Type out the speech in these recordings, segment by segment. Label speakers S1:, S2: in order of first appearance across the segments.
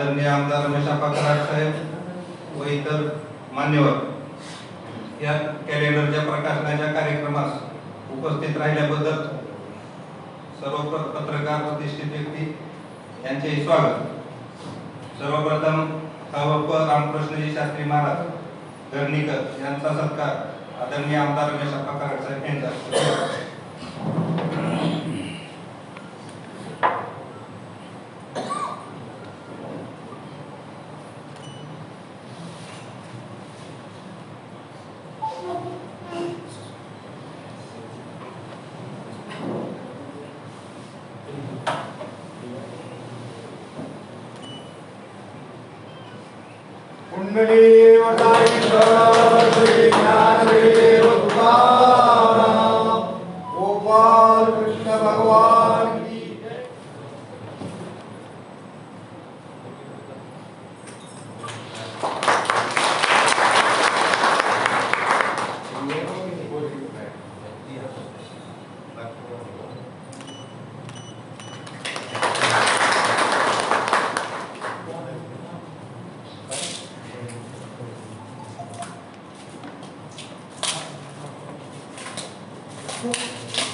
S1: आदरणीय आमदार रमेश आप्पा साहेब व इतर मान्यवर या कॅलेंडरच्या प्रकाशनाच्या कार्यक्रमास उपस्थित राहिल्याबद्दल सर्व पत्रकार प्रतिष्ठित व्यक्ती यांचे स्वागत. सर्वप्रथम बाबा रामकृष्णजी शास्त्री महाराज धरणीकर यांचा सत्कार आदरणीय आमदार रमेश आप्पा साहेब यांचा.
S2: believe what I am.
S3: Thank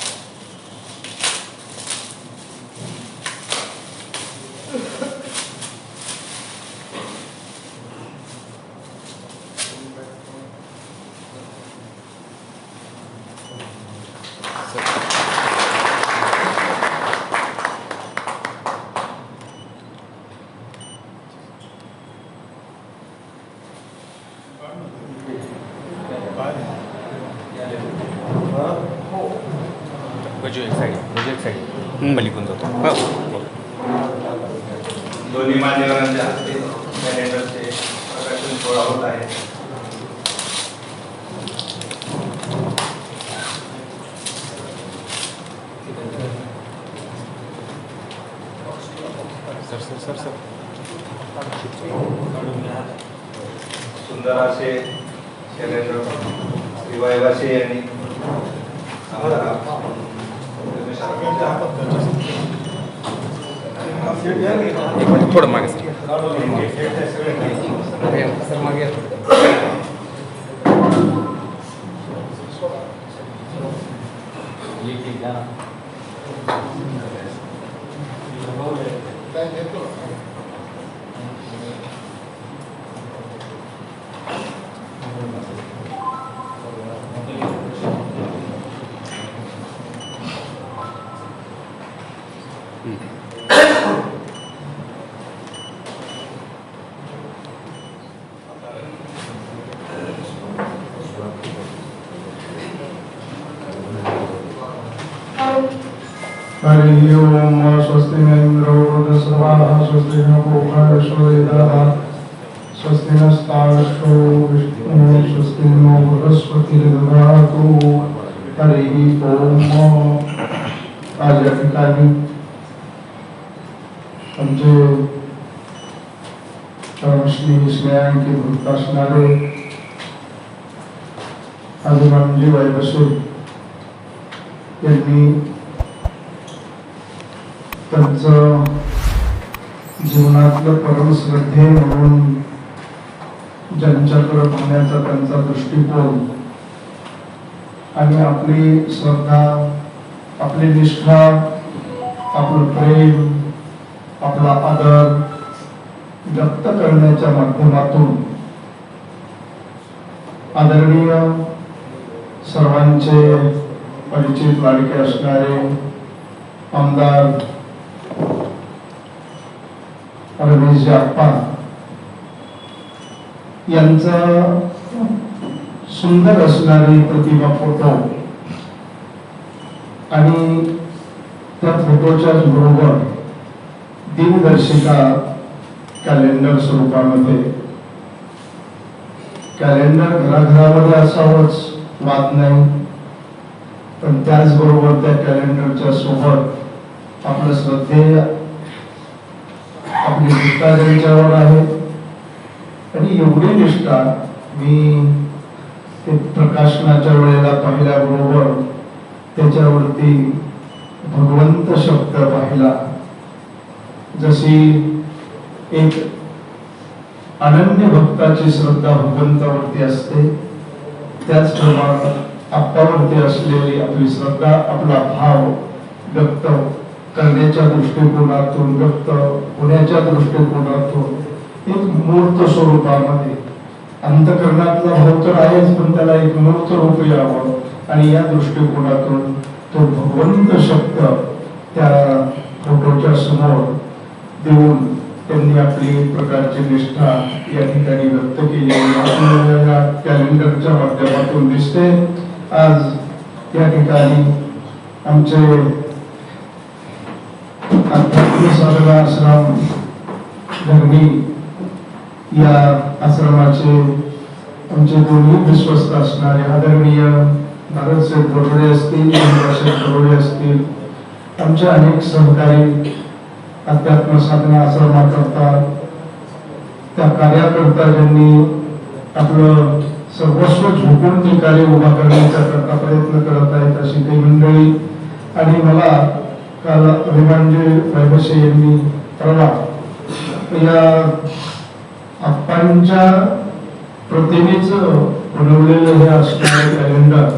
S3: एक साईड बजू एक साईड पलीकडून जातो.
S1: दोन्ही मान्यवरांच्या हस्ते कॅलेंडरचे प्रकाशन सोहळा होत आहे.
S3: Sir sir sir sir.
S1: सुंदर असे कॅलेंडर श्री वायवाशी यांनी आम्हाला रमेश
S3: एक मिनिट थोडं मागे
S2: हरि ओम स्वस्ति न इंद्रो वृद्धस्रवाः स्वस्ति न पूषा विश्ववेदाः स्वस्ति नस्तावश्यो विष्णुः स्वस्ति नो बृहस्पतिर्दधातु हरि ओम आज या ठिकाणी आमचे परमश्री स्नेहांकी भक्त असणारे आजोबांजी वैबसू यांनी त्यांचं जीवनातलं परमश्रद्धे म्हणून ज्यांच्याकडे पाहण्याचा त्यांचा दृष्टिकोन आणि आपली श्रद्धा आपली निष्ठा आपलं प्रेम आपला आदर व्यक्त करण्याच्या माध्यमातून आदरणीय सर्वांचे परिचित लाडके असणारे आमदार रमेश जगपा यांचा सुंदर असणारी प्रतिमा फोटो. आणि त्या फोटोच्याच बरोबर दिनदर्शिका कॅलेंडर स्वरूपामध्ये. कॅलेंडर घराघरामध्ये असावंच वाद नाही. पण त्याचबरोबर त्या कॅलेंडरच्या सोबत आपलं श्रद्धेय आपली निष्ठा त्यांच्यावर आहे. आणि एवढी निष्ठा मी ते प्रकाशनाच्या वेळेला पाहिल्याबरोबर त्याच्यावरती भगवंत शब्द पाहिला. जशी एक अनन्य भक्ताची श्रद्धा भगवंतावरती असते त्याचप्रमाणे आपल्यावरती असलेली आपली श्रद्धा आपला भाव व्यक्त करण्याच्या दृष्टिकोनातून व्यक्त होण्याच्या दृष्टिकोनातून एक मूर्त स्वरूपामध्ये. अंतकरणातला भाव हो तर आहेच पण त्याला एक मूर्त रूप यावं आणि या दृष्टिकोनातून तो भगवंत शब्द त्या फोटोच्या समोर देऊन त्यांनी आपली एक प्रकारची निष्ठा या ठिकाणी व्यक्त केली. आपल्याला या कॅलेंडरच्या माध्यमातून दिसते. आज या ठिकाणी आमचे अध्यात्म आश्रम धर्मी या आश्रमाचे आमचे दोन्ही विश्वस्त असणारे आदरणीय भारत शेठ बरोडे असतील शेठ बरोडे असतील आमचे अनेक सहकारी अध्यात्म साधना आश्रमाकरता त्या कार्याकरता ज्यांनी आपलं सर्वस्व झोपून ते कार्य उभा करण्याचा करता प्रयत्न करत आहेत अशी काही मंडळी. आणि मला काल अभिमानजी वैभसे यांनी कळला या आप्पांच्या प्रतिमेच बनवलेलं हे असणारे कॅलेंडर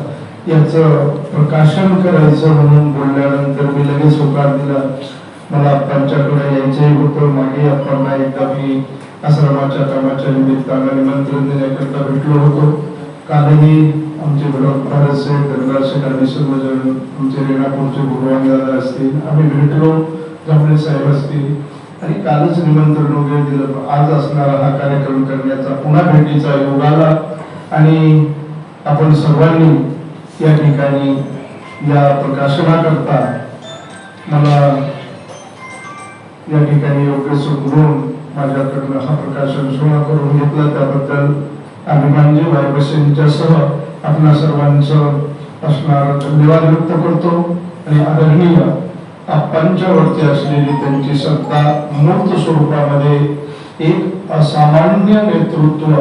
S2: याचं प्रकाशन करायचं म्हणून बोलल्यानंतर मी लगेच होकार दिला. मला आप्पांच्याकडे यायचंही होतं. मागे आप्पांना एकदा मी आश्रमाच्या कामाच्या निमित्तानं निमंत्रण देण्याकरता भेटलो होतो. कालही आमचे भारत शेठ धनराज आणि सर्वजण आमचे रेणापूरचे भगवान दादा असतील. आम्ही भेटलो जमले साहेब असतील. आणि कालच निमंत्रण वगैरे दिलं. आज असणारा हा कार्यक्रम करण्याचा पुन्हा भेटीचा योग आला. आणि आपण सर्वांनी या ठिकाणी या प्रकाशनाकरता मला या ठिकाणी योग्य सुखवून माझ्याकडनं हा प्रकाशन सोहळा करून घेतला. त्याबद्दल अभिमानजी वायबसेंच्या सह आपणा सर्वांचं असणार धन्यवाद व्यक्त करतो. आणि आदरणीय आप्पांच्या वरती असलेली त्यांची सत्ता मूर्त स्वरूपामध्ये एक असामान्य नेतृत्व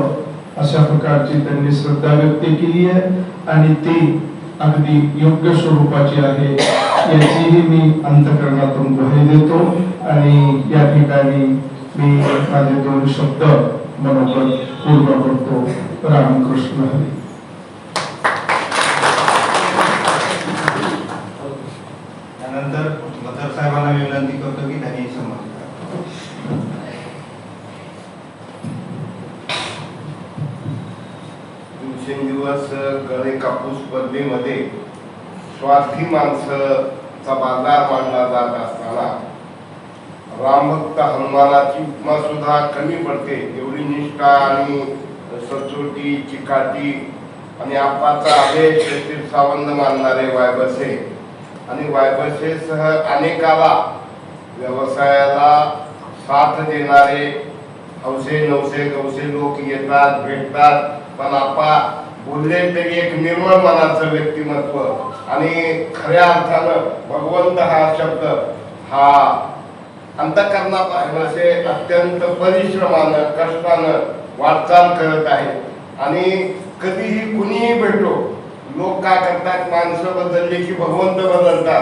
S2: अशा प्रकारची त्यांनी श्रद्धा व्यक्त केली आहे. आणि ती अगदी योग्य स्वरूपाची आहे याचीही मी अंतकरणातून ग्वाही देतो. आणि या ठिकाणी मी माझे दोन शब्द मनोगत पूर्ण करतो. रामकृष्ण हरी.
S4: साधी माणसंचा बाजार मांडला जात असताना रामभक्त हनुमानाची उपमा सुद्धा कमी पडते. एवढी निष्ठा आणि सचोटी चिकाटी आणि आपाचा आदेश सावंत मानणारे वायबसे. आणि वायबसेसह अनेकाला व्यवसायाला साथ देणारे हौसे नवसे गवसे लोक येतात भेटतात. पण आपा बोलले तरी एक निर्मळ मनाचं व्यक्तिमत्व आणि खऱ्या अर्थानं भगवंत हा शब्द हा अंतकरणात आहे असे अत्यंत परिश्रमानं कष्टानं वाटचाल करत आहे. आणि कधीही कुणीही भेटलो लोक काय करतात माणसं बदलली की भगवंत बदलतात.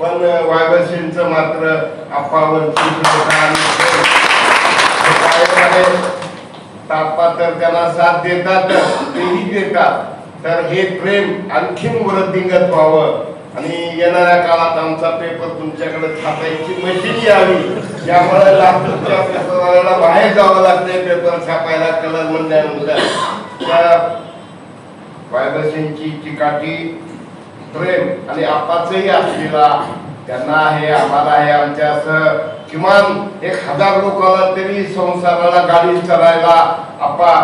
S4: पण वायबसेंचं मात्र आपावर तापा तर त्यांना साथ देतात तेही देतात. तर हे प्रेम आणखीन वृद्धिंगत व्हावं. आणि येणाऱ्या काळात आमचा पेपर तुमच्याकडे छापायची मशीन यावी. यामुळे लातूरच्या पेपरवाल्याला बाहेर जावं लागतंय पेपर छापायला कलर म्हणल्यानंतर. त्या वायबसेंची चिकाटी प्रेम आणि आपाचही असलेला त्यांना आहे आम्हाला आहे आमच्या असं किमान एक हजार लोक तरी संसाराला गाडी चलायला आपा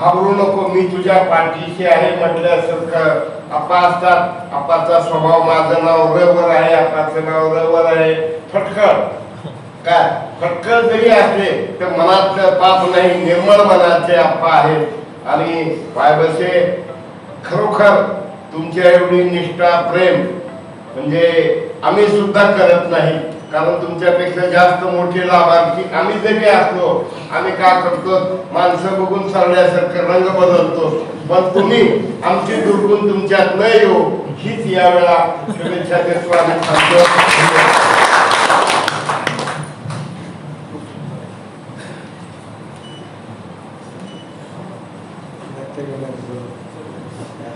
S4: घाबरू नको मी तुझ्या पाठीशी आहे म्हटल्यासारखं आपा असतात. आपाचा स्वभाव माझं नाव रवर आहे आपाचं नाव रवर आहे. फटकळ. काय? फटकळ जरी असले तर मनातलं पाप नाही निर्मळ मनाचे आप्पा आहेत. आणि बायबसे खरोखर तुमच्या एवढी निष्ठा प्रेम म्हणजे आम्ही सुद्धा करत नाही. कारण तुमच्यापेक्षा जास्त मोठे लाभार्थी आम्ही जे काही असलो आम्ही काय करतो? माणसं बघून सरल्यासारखं रंग बदलतो. पण तुम्ही आमची दुर्गुण तुमच्यात न येऊ हीच यावेळा शुभेच्छा देतो आम्ही सांगतो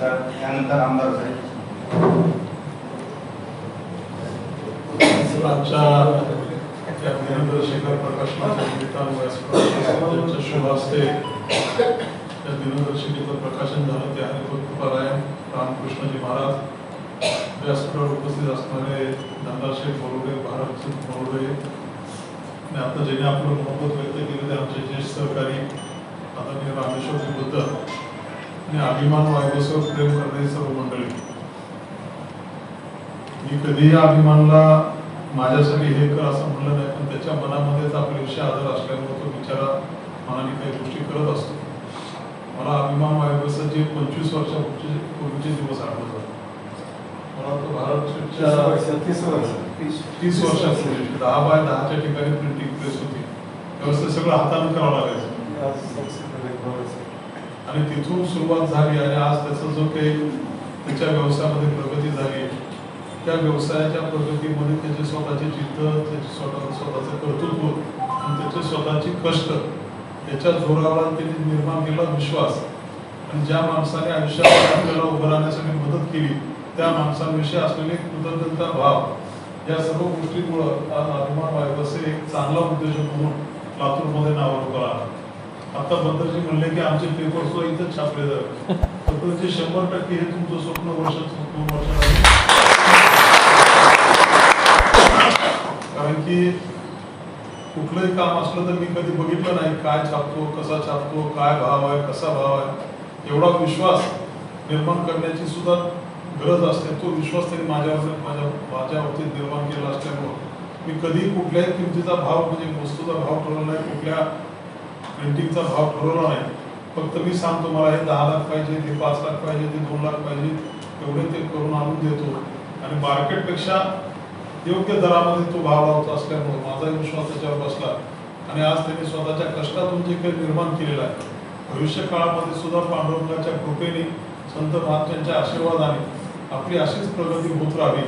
S1: त्यानंतर आमदार साहेब.
S5: आमच्या त्या दिनदर्शिका प्रकाशनाच्या निमित्तानं शुभ असते त्या दिनदर्शिकेचं प्रकाशन झालं. ते हरिभक्त तुकारायण रामकृष्णजी महाराज. व्यासपीठावर उपस्थित असणारे दादाशेठ बरोडे भारतसिंग बरोडे. आणि आता ज्यांनी आपलं मोहब्बत व्यक्त केलं ते आमचे ज्येष्ठ सहकारी आदरणीय रामेश्वर बद्दल आणि अभिमान वायबसवर प्रेम करणारी सर्व मंडळी. मी कधीही अभिमानला माझ्यासाठी हे कर असं म्हणलं नाही पण त्याच्या मनामध्येच आपल्याविषयी आदर असल्यामुळे तो बिचारा मनाने काही गोष्टी करत असतो. मला अभिमान वायबसचे पंचवीस वर्षापूर्वीचे पूर्वीचे दिवस आठवतात. मला तो भारतच्या तीस वर्षापूर्वी दहा बाय दहाच्या ठिकाणी प्रिंटिंग प्रेस होती. त्यावेळेस ते सगळं हाताने करावं लागायचं. आणि तिथून सुरुवात झाली आणि आज त्याचा जो काही त्याच्या व्यवसायामध्ये प्रगती झाली त्या व्यवसायाच्या प्रगतीमध्ये त्याचे स्वतःचे चित्त त्याचे स्वतः स्वतःचं कर्तृत्व आणि त्याचे स्वतःचे कष्ट त्याच्या जोरावर त्यांनी निर्माण केला विश्वास. आणि ज्या माणसाने आयुष्यात आपल्याला उभं राहण्यासाठी मदत केली त्या माणसांविषयी असलेले कृतज्ञता भाव या सर्व गोष्टीमुळं आज अभिमान वायबसे एक चांगला उद्योजक म्हणून लातूरमध्ये नावारूपाला आला आता बद्दलजी म्हणले की आमचे पेपर सुद्धा इथंच छापले जातात. तर ते शंभर टक्के हे तुमचं स्वप्न वर्ष दोन वर्षात कारण की कुठलंही काम असलं तर मी कधी बघितलं नाही काय छापतो कसा छापतो काय भाव आहे कसा भाव आहे. एवढा विश्वास निर्माण करण्याची सुद्धा गरज असते. तो विश्वास त्यांनी माझ्यावर माझ्या माझ्या बाबतीत निर्माण केला असल्यामुळं. मी कधी कुठल्याही किमतीचा भाव म्हणजे वस्तूचा भाव ठरवला नाही कुठल्या पेंटिंगचा भाव ठरवला नाही. फक्त मी सांगतो मला हे दहा लाख पाहिजे ते पाच लाख पाहिजे ते दोन लाख पाहिजे एवढे ते करून आणून देतो. आणि मार्केटपेक्षा योग्य दरामध्ये तो भाव लावत असल्यामुळे माझा विश्वास त्याच्यावर बसला. आणि आज त्यांनी स्वतःच्या कष्टातून जे काही निर्माण केलेलं आहे भविष्य काळामध्ये सुद्धा पांडुरंगाच्या कृपेने संत महात्म्यांच्या आशीर्वादाने आपली अशीच प्रगती होत राहावी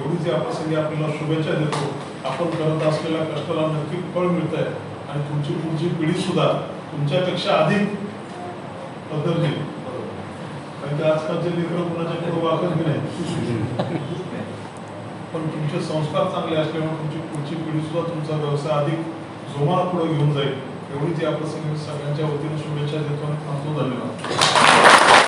S5: एवढीच या प्रसंगी आपल्याला शुभेच्छा देतो. आपण करत असलेल्या कष्टाला नक्की फळ मिळत आहे आणि तुमची पुढची पिढी सुद्धा तुमच्यापेक्षा अधिक पद्धती कारण की आजकालचे लेकर कुणाच्या पुढे वाकत नाही पण तुमचे संस्कार चांगले असल्यामुळे तुमची पुढची पिढी सुद्धा तुमचा व्यवसाय अधिक जोमाला पुढे घेऊन जाईल. एवढीच याप्रसंगी सगळ्यांच्या वतीने शुभेच्छा देतो आणि थांबतो. धन्यवाद.